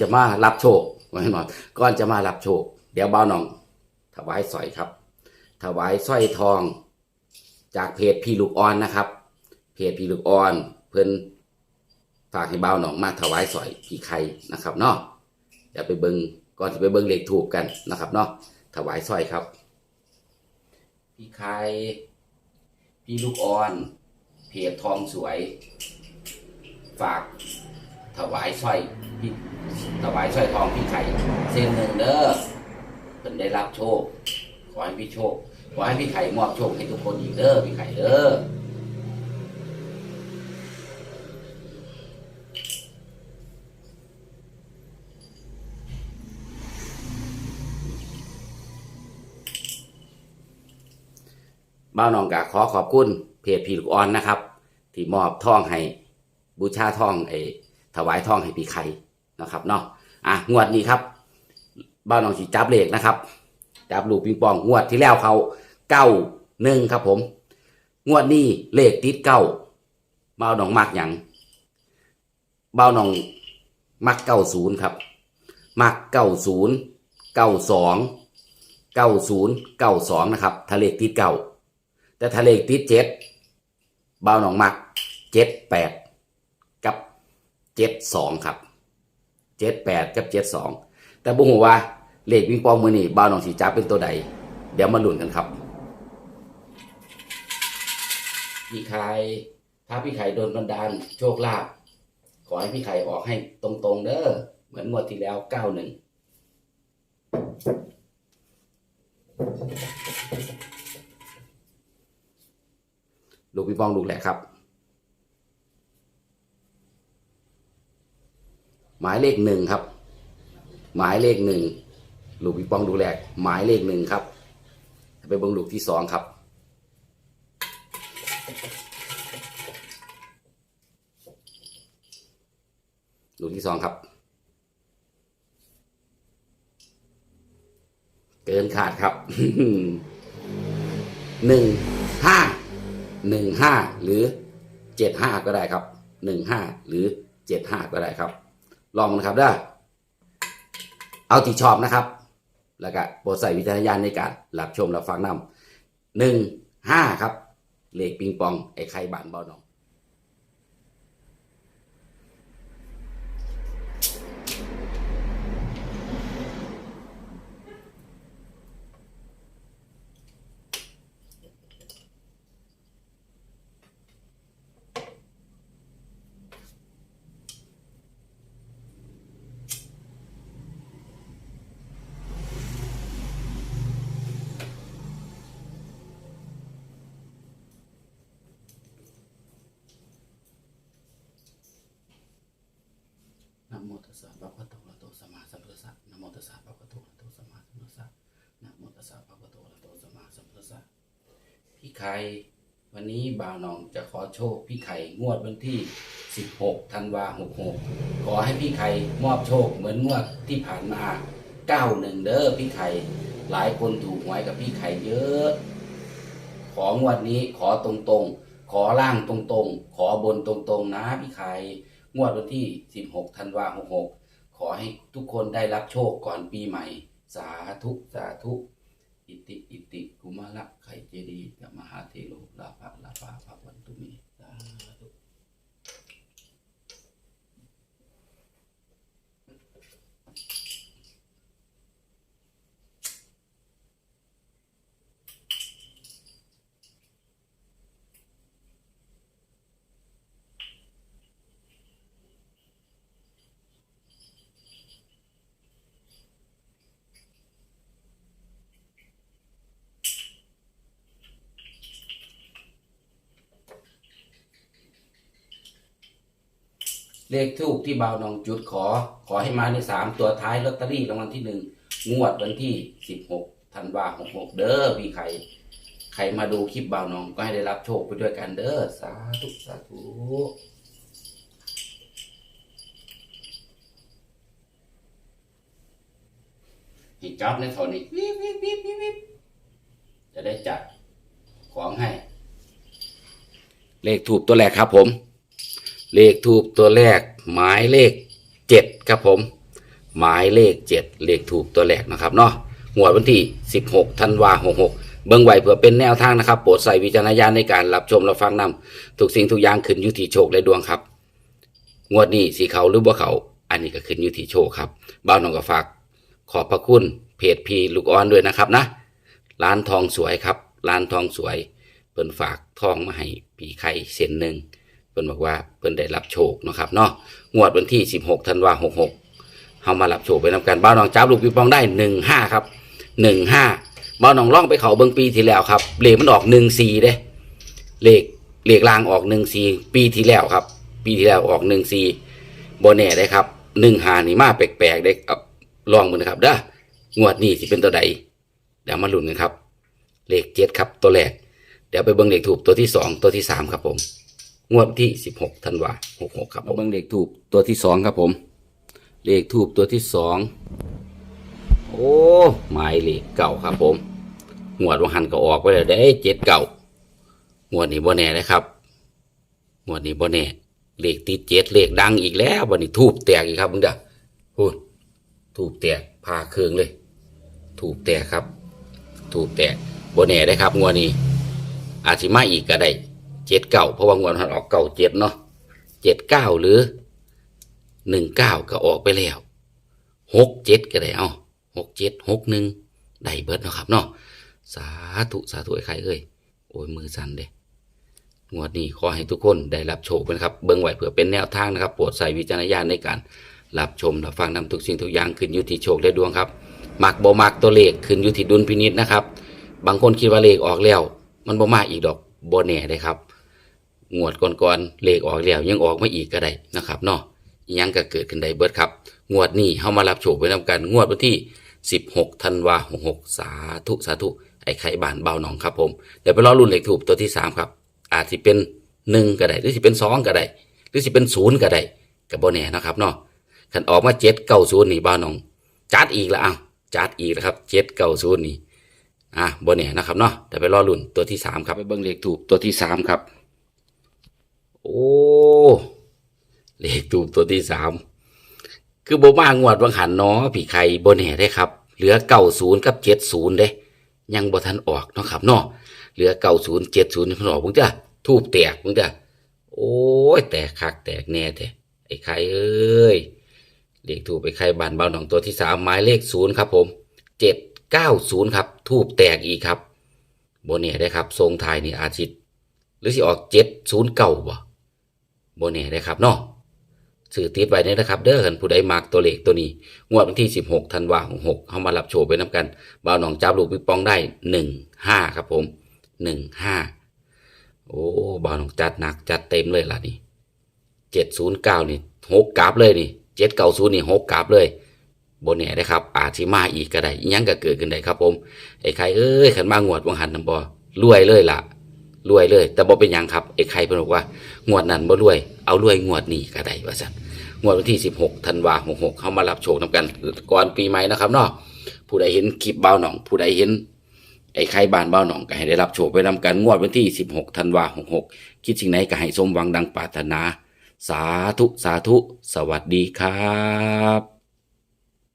จะมารับโชคไว้หน่อยก่อนจะมารับโชค เดี๋ยวเบาหนอง ถวายสร้อยครับ ถวายสร้อยทอง จากเพจพี่ลูกอ่อนนะครับ เพจพี่ลูกอ่อน เพิ่นฝากให้เบาหนองมาถวายสร้อยพี่ไข่นะครับเนาะเดี๋ยวไปเบิงก่อนจะไปเบิงเลขถูกกันนะครับเนาะถวายสร้อยครับ พี่ไข่พี่ลูกอ่อน เพจทองสวย ฝากถวายสร้อยพี่ ถวายสร้อยทองพี่ไข่เส้นหนึ่งเด้อเป็นได้รับโชค ขอให้พี่โชค ขอให้พี่ไข่มอบโชคให้ทุกคนอีกเด้อพี่ไข่เด้อบ้าวนองกาขอขอบคุณเพจพีลูกอ่อนนะครับ ที่มอบทองให้บูชาทองไอ้ถวายทองให้พี่ไข่ นะครับเนาะอะงวดนี้ครับบ้าวน้องสีจับเลขนะครับ จับลูกปิงปองงวดที่แล้วเขาเก้าหนึ่งครับผม งวดนี้เลขติดเก้าบ้าวน้องมักหยังบ้าวน้องมักเก้าศูนย์ครับมักเก้าศูนย์เก้าสองเก้าศูนย์เก้าสองนะครับทะเลติดเก้าแต่ทะเลติดเจ็ดบ้าวน้องมักเจ็ดแปดกับเจ็ดสองครับ เจ็ดแปดกับเจ็ดสองแต่บุหัวว่าเลขปิงปองมือนี่บ้าวน้องสีจับเป็นตัวใด เดี๋ยวมาลุ้นกันครับพี่ไข่ถ้าพี่ไข่โดนบันดาลโชคลาภขอให้พี่ไข่ออกให้ตรงๆเด้อเหมือนงวดที่แล้วเก้าหนึ่งลูกพี่ปองลูกแหละครับ หมายเลขหนึ่งครับ หมายเลขหนึ่งลูกพี่ปองดูแลกหมายเลขหนึ่งครับ ไปเบิ่งลูกที่สองครับลูกที่สองครับ เกินขาดครับหนึ่งห้าหนึ่งห้าหรือเจ็ดห้าก็ได้ครับหนึ่งห้าหรือเจ็ดห้าก็ได้ครับ ลองนะครับเด้อเอาที่ชอบนะครับ แล้วก็โปรดใส่วิจารณญาณในการรับชมรับฟังนำหนึ่งห้าครับ เลขปิงปองไอ้ไข่บานเบาหนอง นะโม ตัสสะภะคะวะโตอะระหะโตสัมมาสัมพุทธัสสะนะโมตัสสะภะคะวะโตอะระหะโตสัมมาสัมพุทธัสสะนะโมตัสสะภะคะวะโตอะระหะโตสัมมาสัมพุทธัสสะพี่ไข่วันนี้บ่าวน้องจะขอโชคพี่ไข่งวดวันที่ 16ธันวา66ขอให้พี่ไข่มอบโชคเหมือนงวดที่ผ่านมา91เด้อพี่ไข่หลายคนถูกหวยกับพี่ไข่เยอะ ของวดนี้ขอตรงๆ ขอล่างตรงๆ ขอบนตรงๆ นะพี่ไข่ งวดวันที่ 16 ธันวาคม66 ขอให้ทุกคนได้รับโชคก่อนปีใหม่ สาธุสาธุ อิติอิติกุมาละไข่เจดีย์มหาเทโลลาภะลาภาภะวันตุมีสาธุ เลขทูกที่บ่าวนองจุดขอ ขอให้มาในสามตัวท้ายลอตเตอรี่รางวัลที่หนึ่งงวดวันที่สิบหกธันวาหกหกเด้อพี่ไข่ใครมาดูคลิปบ่าวนองก็ให้ได้รับโชคไปด้วยกันเด้อสาธุสาธุห้จับในเท่านี้วิบวิบวิบวิบจะได้จัดของให้ เลขถูกตัวแรกครับผม เลขทูบตัวแรก หมายเลขเจ็ดครับผม หมายเลขเจ็ดเลขถูกตัวแรกนะครับเนาะงวดวันที่ 16ธันวาคม66เบิ่งไว้เพื่อเป็นแนวทางนะครับ โปรดใส่วิจารณญาณในการรับชมรับฟังนำทุกสิ่งทุกอย่างขึ้นอยู่ที่โชคและดวงครับ งวดนี้สีเขาหรือบ่เขา อันนี้ก็ขึ้นอยู่ที่โชคครับบ้าวน้องก็ฝากขอบพระคุณเพจพีลูกอ่อนด้วยนะครับนะ ร้านทองสวยครับ ร้านทองสวยเพิ่นฝากทองมาให้ปีไข่เส้นหนึ่ง เพิ่นบอกว่าเพิ่นได้รับโชคนะครับเนาะงวดวันที่ 16ธันวาคม66เฮามารับโชคไปนำกันบ้าวน้องจับลูกปิงปองได้15ครับ15บ้าวน้องล่องไปเขาเบิ่งปีที่แล้วครับเลขมันออก14เด้เลขเลขลางออก14ปีที่แล้วครับ ปีที่แล้วออก14บ่แน่ได้ครับ15นี่มาแปลกๆได้ครับลองมือนะครับเด้องวดนี้สิเป็นตัวใดเดี๋ยวมาลุ้นกันครับ เลข7ครับตัวแรก เดี๋ยวไปเบิ่งเลขถูกตัวที่สองตัวที่สามครับผม งวดที่สิบหกธันวาหกหกครับมาเบิ่งเลขถูกตัวที่สองครับผม เลขถูกตัวที่สองโอ้หมายเลขเก่าครับผมงวดวันหันก็ออกไปแล้วได้เจ็ดเก่างวดนี้บ่แน่นะครับงวดนี้บ่แน่เลขติดเจ็ดเลขดังอีกแล้ววันนี้ทูบแตกอีกครับมึงเด้อพูดทูบแตกพาเครื่องเลยทูบแตกครับทูบแตกบ่แน่ได้ครับงวดนี้ อาจสิมาอีกก็ได้ เจ็ดเก้าเพราะว่างวดมันออกเก้าเจ็ดเนาะเจ็ดเก้าหรือหนึ่งเก้าก็ออกไปแล้วหกเจ็ดก็ได้เอาหกเจ็ดหกหนึ่งได้เบิดเนาะครับเนาะสาธุสาธุไอ้ใครเอ้ยโอ้ยมือสั่นเด้งวดนี้ขอให้ทุกคนได้รับโชคนะครับ เบิ่งไวเพื่อเป็นแนวทางนะครับโปรดใส่วิจารณญาณในการรับชมรับฟังนำทุกสิ่งทุกอย่างขึ้นอยู่ที่โชคและดวงครับมักบ่มักตัวเลขขึ้นอยู่ที่ดุลพินิจนะครับ บางคนคิดว่าเลขออกแล้ว มันบ่มากอีกดอกบ่แน่ได้ครับ งวดก่อนๆเลขออกแล้วยังออกมาอีกก็ได้นะครับเนาะอิหยังก็เกิดขึ้นได้เบิดครับ งวดนี้เฮามารับโชคไปนำกันงวดวันที่ 16ธันวาคม66สาธุสาธุไอ้ไข่บานเบาหนองครับผมเดี๋ยวไปรอรุ่นเลขถูกตัวที่ 3 ครับ อาจสิเป็น 1 ก็ได้ หรือสิเป็น 2 ก็ได้ หรือสิเป็น0ก็ได้ก็บ่แน่นะครับเนาะคันออกมา7 9 0นี่เบาหนอง จัดอีกแล้วอ้าวจัดอีกแล้วครับ7 9 0นี่อะบนเน่นะครับเนาะแต่ไปรอลุ่นตัวที่สามครับไปเบิ้งเลขถูกตัวที่สามครับ โอ้เลขถูกตัวที่สามคือโบมางวดวังหันเนาะผีไข่บนแห่ได้ครับ เหลือเก้าศูนย์กับเจ็ดศูนย์เด้ ยังบ่ทันออกเนาะครับเนาะเหลือเก้าศูนย์เจ็ดศูนย์มันออกมึงจ้ะทูบแตกมึงจ้ะโอ้ยแตกคักแตกแน่แท้ไอ้ไข่เอ้ยเลขถูกไปไข่บานเบาหนองตัวที่สามหมายเลขศูนย์ครับผมเจ็ด90ครับ ทูบแตกอีกครับโบเน่ได้ครับทรงไทยนี่อาจิตหรือสิออก709บ่ โบเนี่ยได้ครับเนาะสื่อติดไว้เนี่ยนะครับ เด้อคันผู้ใดมากตัวเลขตัวนี้ งวดวันที่ 16ธันวาคม6เข้ามารับโชว์ไปน้ำกันบ่าวหนองจับลูกปิงปองได้ 15 ครับผม 15 โอ้บ่าวหนองจัดหนักจัดเต็มเลยล่ะนี่709 นี่หกกราบเลยนี่790นี่หกกราบเลยบนเนี่ยนะครับ อาจสิมาอีกก็ได้ยังก็เกิดขึ้นได้ครับผมไอ้ไข่เอ้ยขันมางวดวังหันน้ำบ่รวยเลยล่ะ รวยเลย แต่บ่เป็นยังครับไอ้ไข่เพิ่นบอกว่างวดนั้นบ่รวยเอารวยงวดนี้ก็ได้ว่าซั่นงวดวันที่ 16ธันวาคม66เฮามารับโชคนำกันก่อนปีใหม่นะครับเนาะผู้ใดเห็นคลิปบ่าวหนอง ผู้ใดเห็นไอ้ไข่บานบ่าหนองก็ให้ได้รับโชคไปนำกันงวดวันที่ 16ธันวาคม66คิดสิ่งไหนก็ให้สมหวังดังปรารถนา สาธุ สาธุ สวัสดีครับ